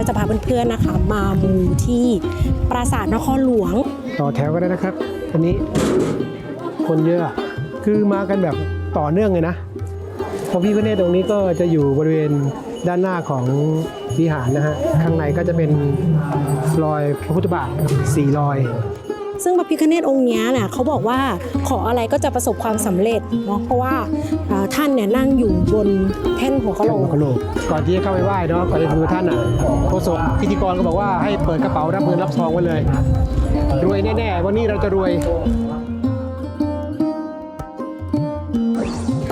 ก็จะพาเพื่อนๆนะคะ มามูที่ปราสาทนครหลวง ต่อแถวก็ได้นะครับ อันนี้คนเยอะคือมากันแบบต่อเนื่องเลยนะพระพิฆเนศตรงนี้ก็จะอยู่บริเวณด้านหน้าของวิหารนะฮะ ข้างในก็จะเป็นรอยพระพุทธบาทสี่รอย ซึ่งพระพิฆเนศองค์นี้น่ะเขาบอกว่าขออะไรก็จะประสบความสำเร็จเนาะเพราะว่าท่านเนี่ยนั่งอยู่บนแท่นหัวกะโหลกกะโหลกก่อนที่จะเข้าไปไหว้เนาะก่อนจะดูท่านอะโฆษกพิธีกรก็บอกว่าให้เปิดกระเป๋ารับเงินรับทองไว้เลย รวยแน่ๆวันนี้เราจะรวย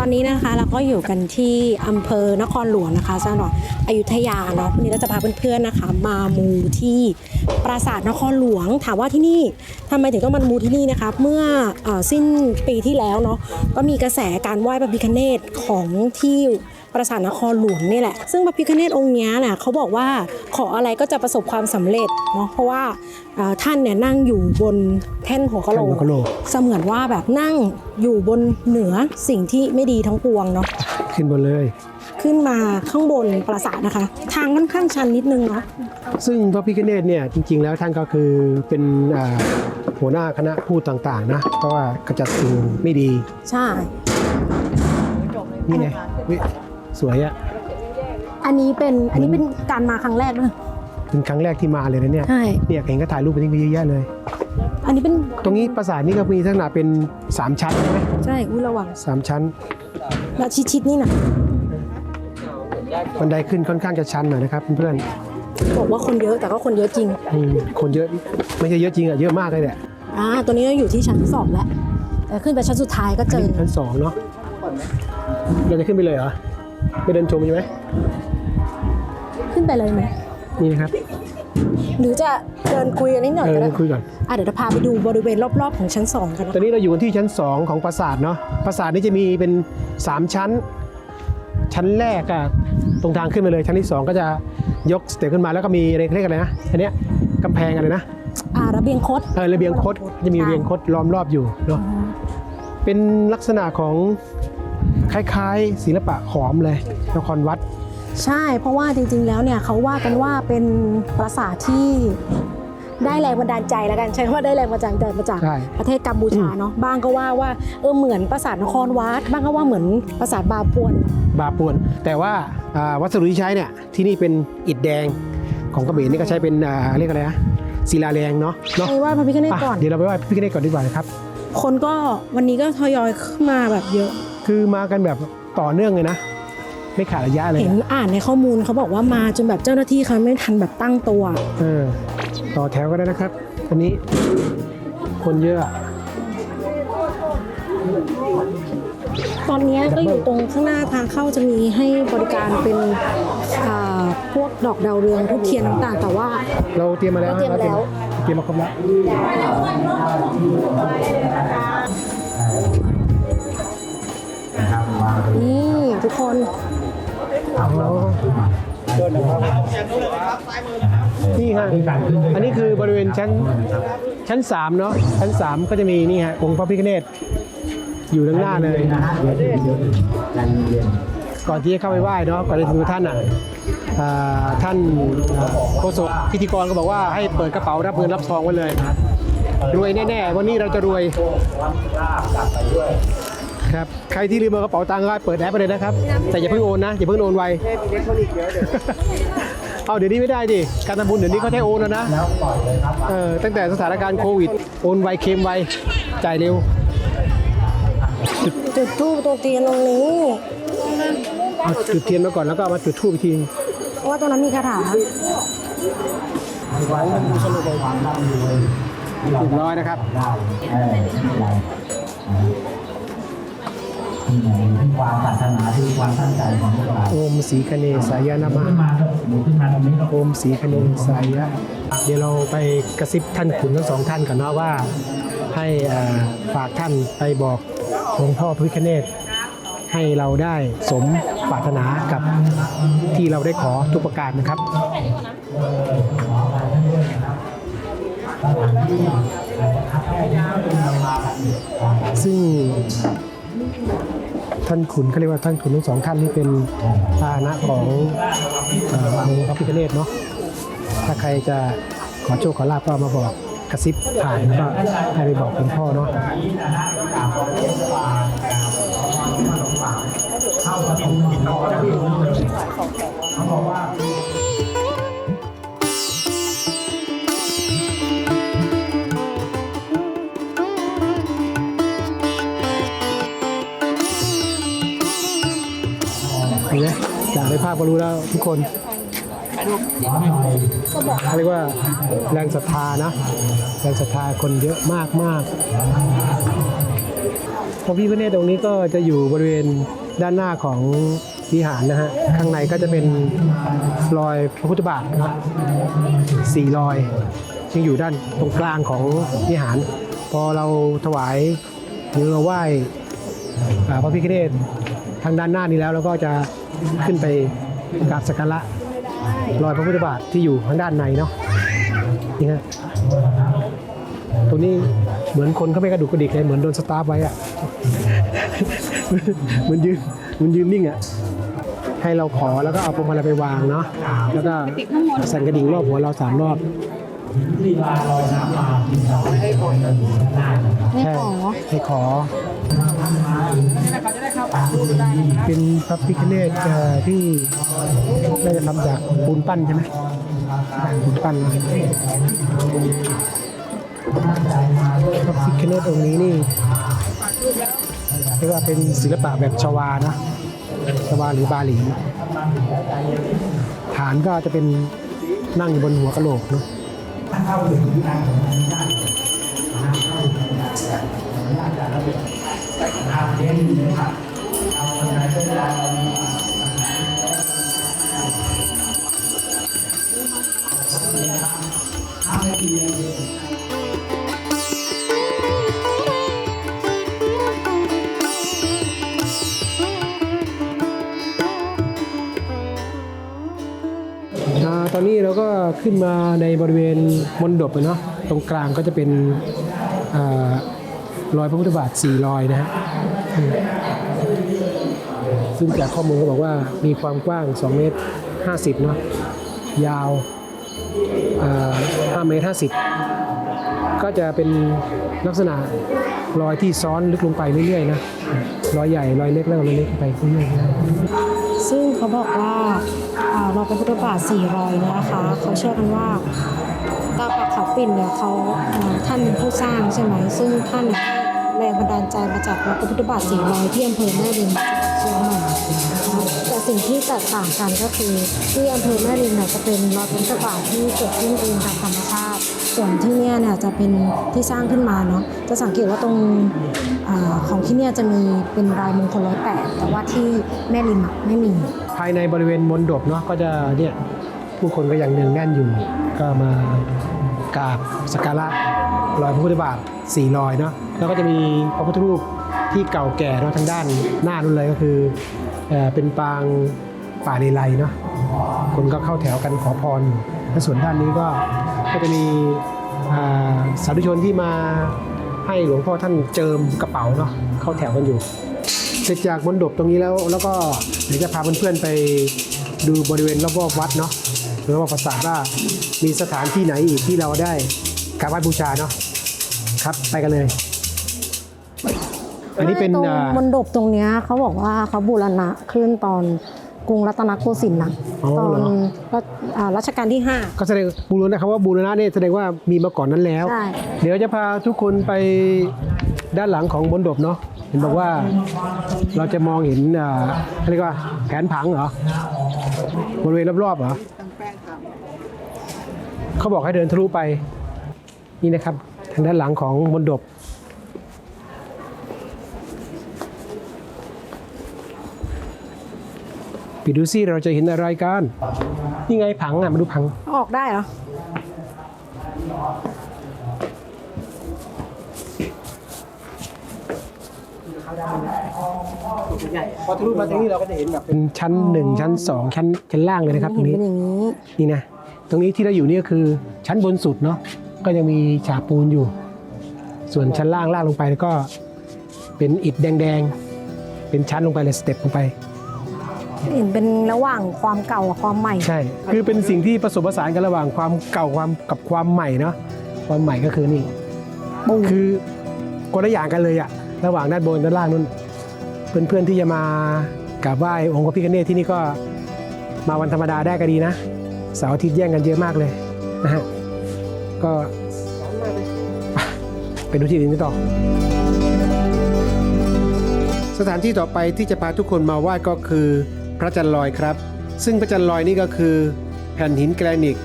อนนี้นะคะเราก็อยู่กันที่อำเภอนครหลวงนะคะจังหวัดอยุธยาเนาะวันนี้เราจะพาเพื่อนๆนะคะ มามูที่ปราสาทนครหลวง ถามว่าที่นี่ทำไมถึงต้องมามูที่นี่นะคะเมื่อออสิ้นปีที่แล้วเนาะก็มีกระแสการไหว้พระพิฆเนศของที่ ปราสาทนครหลวงนี่แหละ ซึ่งพระพิฆเนศองค์เนี้ยน่ะเขาบอกว่าขออะไรก็จะประสบความสำเร็จเนาะเพราะว่าเอ่อท่านเนี่ยนั่งอยู่บนแท่นหัวกะโหลแท่นหัวกะโหลกเสมือนว่าแบบนั่งอยู่บนเหนือสิ่งที่ไม่ดีทั้งปวงเนาะขึ้นบนเลย ขึ้นมาข้างบนปราสาทนะคะ ทางค่อนข้างชันนิดนึงเนาะซึ่งพระพิฆเนศเนี่ยจริง ๆ แล้วท่านก็คือเป็นอ่าหัวหน้าคณะพูดต่างๆนะเพราะว่ากระจัดสิ่งไม่ดี ใช่นี่ไงเว้ย สวยอะอันนี้เป็นอันนี้เป็นการมาครั้งแรกด้วยเป็นครั้งแรกที่มาเลยนะเนี่ยใช่เนี่ยเห็นก็ถ่ายรูปไปทิ้งไปเยอะแยะเลย อันนี้เป็นตรงนี้ปราสาทนี่ก็มีลักษณะเป็น3ชั้นใช่ไหมใช่อุ้ยระวังสามชั้น แล้วชิดๆนี่นะบันไดขึ้นค่อนข้างจะชันหน่อยนะครับเพื่อนบอกว่าคนเยอะแต่ก็คนเยอะจริงๆอืมคนเยอะไม่ใช่เยอะจริงอะเยอะมากเลยแหละอ่าตัวนี้เราอยู่ที่ชั้นที่สองแล้วแต่ขึ้นไปชั้นสุดท้ายก็เจอชั้นสองเนาะเราจะขึ้นไปเลยเหรอ ไปเดินชมใช่ไหมขึ้นไปเลยไหมนี่นะครับ หรือจะเดินคุยกันนิดหน่อยเอก็อได้คุยก่อน อะเดี๋ยวจะพาไปดูบริเวณรอบๆของชั้นสองกันนะตอนนี้เราอยู่กันที่ชั้น 2 ของปราสาทเนาะ ปราสาทนี้จะมีเป็น 3 ชั้น ชั้นแรกอะตรงทางขึ้นไปเลย ชั้นที่ 2 ก็จะยกสเต็ปขึ้นมาแล้วก็มีอะไรเรียกอะไรนะ อันเนี้ยกำแพงอะไรนะ อ่าระเบียงคดเออระเบียงคดจะมีระเบียงคดล้อมรอบอยู่เนาะ เป็นลักษณะของ คล้ายๆ ศิลปะขอมเลยนครวัด ใช่เพราะว่าจริงๆแล้วเนี่ยเขาว่ากันว่าเป็นปราสาทที่ได้แรงบันดาลใจแล้วกันใช้คำว่าได้แรงบันดาลใจมาจากใช่ประเทศกัมพูชาเนาะบ้างก็ว่าว่าเออเหมือนปราสาทนครวัด บ้างก็ว่าเหมือนปราสาทบาปวน บาปวน แต่ว่าอ่าวัสดุที่ใช้เนี่ยที่นี่เป็นอิฐแดงของกระเบนนี่ก็ใช้เป็นอ่าเรียกอะไรนะศิลาแรงเนาะเนาะไปไหว้พระพิฆเนศอะก่อนเดี๋ยวเราไปไหว้พระพิฆเนศก่อนดีกว่านะครับ คนก็วันนี้ก็ทยอยขึ้นมาแบบเยอะ คือมากันแบบต่อเนื่องเลยนะ ไม่ขาดระยะเลยเห็นอ่านในข้อมูลเขาบอกว่ามาจนแบบเจ้าหน้าที่เขาไม่ทันแบบตั้งตัวเออต่อแถวก็ได้นะครับอันนี้คนเยอะตอนนี้ก็อยู่ตรงข้างหน้าทางเข้าจะมีให้บริการเป็นอ่าพวกดอกดาวเรืองทุกเทียนต่างๆแต่ว่า เราเตรียมมาแล้วเราเตรียมมาแล้วเตรียมมาครบแล้ว นี่ทุกคนอ๋อนี่ฮะอันนี้คือบริเวณชั้นชั้นสามเนาะชั้นสามก็จะมีนี่ฮะองค์พระพิฆเนศอยู่ด้านหน้าเลย ก่อนที่จะเข้าไปไหว้เนาะก่อนจะดูท่านอะท่านโฆษกพิธีกรก็บอกว่าให้เปิดกระเป๋ารับเงินรับทองไว้เลย รวยแน่ ๆ วันนี้เราจะรวย ครับ ใครที่ลืมเอากระเป๋าตังค์ก็เปิดแอปไปเลยนะครับ แต่อย่าเพิ่งโอนนะ อย่าเพิ่งโอนไวเอาเดี๋ยวนี้ไม่ได้ดิ การทำบุญเดี๋ยวนี้เขาใช้โอนแล้วนะเออ ตั้งแต่สถานการณ์โควิด โอนไวเค็มไว จ่ายเร็ว จุดทูปตรงเตียนตรงนี้เอาจุดเทียนมาก่อนแล้วก็เอามาจุดธูปอีกทีเพราะว่าตรงนั้นมีคาถาเรียบร้อยนะครับ ความปรารถนาคือความตั้งใจของพวกเราโอมสีคเนสายนามาขึ้นมาครับหมูขึ้นมาตรงนี้ครับโอมสีคเนสายะเดี๋ยวเราไปกระซิบท่านขุนทั้งสองท่านกันเนาะว่า ให้อ่าฝากท่านไปบอกหลวงพ่อพระพิฆเนศให้เราได้สมปรารถนากับที่เราได้ขอทุกประการนะครับซึ่ง ท่านขุนเขาเรียกว่าท่านขุนทั้งสองท่านนี่เป็นพาหนะของเอ่อองค์พระพิฆเนศเนาะถ้าใครจะขอโชคขอลาบก็มาบอกกระซิบผ่านแล้วก็ให้ไปบอกคุณพ่อเนาะเภาพก็รู้แล้วทุกคนเขาเรียกว่าแรงศรัทธานะ แรงศรัทธาคนเยอะมากมากพระพิฆเนศตรงนี้ก็จะอยู่บริเวณด้านหน้าของวิหารนะฮะ ข้างในก็จะเป็นรอยพระพุทธบาทนะสี่รอยซึ่งอยู่ด้านตรงกลางของวิหาร พอเราถวายหรือเราไหว้อ่พระพิฆเนศางด้านหน้านี้แล้วเราก็จะขึ้นไปกราบสักการะรอยพระพุทธบาทที่อยู่ทางด้านในเนาะนี่ฮะตรงนี้เหมือนคนเขาไม่กระดุกกระดิกเลยเหมือนโดนสตาร์ฟไว้อะเหมันยืนเหมันยืนนิ่งอะให้เราขอแล้วก็เอาพวงมาลัยไปวางเนาะแล้วก็สั่นกระดิ่งรอบหัวเราสามรอบไม่ขอใช่ให้ขอ เป็นพระพิฆเนศเอ่อที่น่าจะทำจากปูนปั้นใช่ไหมปูนปั้นพระพิฆเนศองค์นี้นี่เรียกว่าเป็นศิลปะแบบชวานะชวาหรือบาหลีฐานก็จะเป็นนั่งอยู่บนหัวกะโหลกเนาะอ่า ตอนนี้เราก็ขึ้นมาในบริเวณมณฑปเนาะตรงกลางก็จะเป็นรอยพระพุทธบาทสี่รอยนะฮะ ซึ่งจากข้อมูลก็บอกว่ามีความกว้าง 2 เมตร 50 เนาะยาว5เมตร 50 ก็จะเป็นลักษณะรอยที่ซ้อนลึกลงไปเรื่อยๆนะรอยใหญ่รอยเล็กแล้วรอยเล็กไปเรื่อยๆซึ่งเขาบอกว่าอ่ารอยพระพุทธบาทสี่รอยนะคะเขาเชื่อกันว่าตาปักเขาปิ่นเนี่ยเขาท่านเป็นผู้สร้างใช่ไหมซึ่งท่านเนี่ย แรงบันดาลใจมาจากรอยพระพุทธบาทสี่รอยที่อำเภอแม่ริมจังหวัดเชียงใหม่นะคะแต่สิ่งที่แตกต่างกันก็คือที่อำเภอแม่ริมเนี่ยจะเป็นรอยพระพุทธบาทที่เกิดขึ้นเองตามธรรมชาติ ส่วนที่เนี่ยเนี่ยจะเป็นที่สร้างขึ้นมาเนาะจะสังเกตว่าตรงอของที่เนี่ยจะมีเป็นรายมงคลร้อยแปดแต่ว่าที่แม่ริมไม่มี ภายในบริเวณมณฑปเนาะก็จะเนี่ยผู้คนก็ยังเนืองแน่นอยู่ก็มากราบสักการะรอยพระพุทธบาท สี่รอยเนาะแล้วก็จะมีพระพุทธรูปที่เก่าแก่เนาะทางด้านหน้านู้นเลยก็คือเอเป็นปางป่าเลไลเนาะคนก็เข้าแถวกันขอพรและส่วนด้านนี้ก็ก็จะมีสาธุชนที่มาให้หลวงพ่อท่านเจิมกระเป๋าเนาะเข้าแถวกันอยู่เสร็จจากมณฑปตรงนี้แล้ว แล้วก็เดี๋ยวจะพาเพื่อนๆไปดูบริเวณรอบๆวัดเนาะหรือว่าปราสาทว่ามีสถานที่ไหนอีกที่เราได้กราบไหว้บูชาเนาะ ครับ ไปกันเลย อันนี้เป็นตรงอ่ามณฑปตรงเนี้ยเขาบอกว่าเขาบูรณะขึ้นตอนกรุงรัตนโกสินทร์นะอ๋อตอนเหรอ รัชอ่ารัชกาลที่ ก็แสดงบูรณะคำว่าบูรณะเนี่ยแสดงว่ามีมาก่อนนั้นแล้วใช่ เดี๋ยวจะพาทุกคนไปด้านหลังของมณฑปเนาะเห็นบอกว่าเราจะมองเห็นอ่าเขาเรียกว่าแผนผังเหรอบริเวณรอบๆเหรอเขาบอกให้เดินทะลุไปนี่นะครับทาง ด้านหลังของมณฑปปิดดูซิเราจะเห็นอะไรกันนี่ไงผังอะมาดูผัง5ออกได้เหรอ พอทะลุมาตรงนี้เราก็จะเห็นแบบเป็นชั้นหนึ่งชั้นสองชั้นชั้นล่างเลยนะครับตรงนี้เห็นเป็นอย่างนี้ นี่นะ ตรงนี้ที่เราอยู่นี่ก็คือชั้นบนสุดเนาะ ก็ยังมีฉาบปูนอยู่ ส่วนชั้นล่างล่างลงไปแล้วก็เป็นอิฐแดงๆ เป็นชั้นลงไปเลยสเต็ปลงไป เห็นเป็นระหว่างความเก่ากับความใหม่ ใช่ คือเป็นสิ่งที่ผสมผสานกันระหว่างความเก่าความกับความใหม่เนาะ ความใหม่ก็คือนี่ ปูนคือคนละอย่างกันเลยอะระหว่างด้านบนด้านล่างนู่น เพื่อนๆที่จะมากราบไหว้องค์พระพิฆเนศที่นี่ก็มาวันธรรมดาได้ก็ดีนะ เสาร์อาทิตย์แย่งกันเยอะมากเลยนะฮะ ก็ไปดูที่อื่นกันต่อ สถานที่ต่อไปที่จะพาทุกคนมาไหว้ก็คือ พระจันทร์ลอยครับ ซึ่งพระจันทร์ลอยนี่ก็คือ แผ่นหินแกรนิต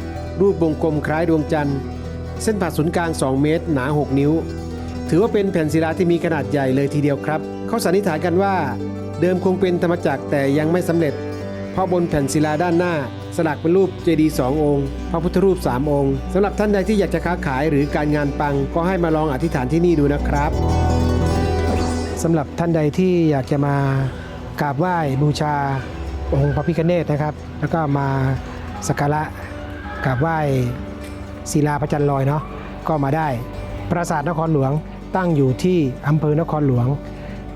รูปวงกลมคล้ายดวงจันทร์ เส้นผ่าศูนย์กลาง 2 เมตร หนา 6 นิ้ว ถือว่าเป็นแผ่นศิลาที่มีขนาดใหญ่เลยทีเดียวครับ เขาสันนิษฐานกันว่า เดิมคงเป็นธรรมจักรแต่ยังไม่สำเร็จ เพราะบนแผ่นศิลาด้านหน้า สลักเป็นรูปเจดีย์สององค์ พระพุทธรูป 3 องค์สำหรับท่านใดที่อยากจะค้าขายหรือการงานปัง ก็ให้มาลองอธิษฐานที่นี่ดูนะครับสำหรับท่านใดที่อยากจะมากราบไหว้บูชาองค์พระพิฆเนศนะครับ แล้วก็มาสักการะกราบไหว้ศิลาพระจันทร์ลอยเนาะก็มาได้ ปราสาทนครหลวงตั้งอยู่ที่อำเภอนครหลวง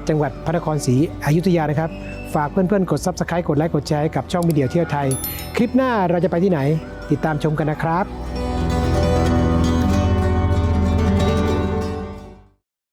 จังหวัดพระนครศรีอยุธยานะครับ ฝากเพื่อนๆ กด Subscribe กดไลค์กดแชร์ให้กับช่องวิดียเที่ยวไทย คลิปหน้าเราจะไปที่ไหน ติดตามชมกันนะครับ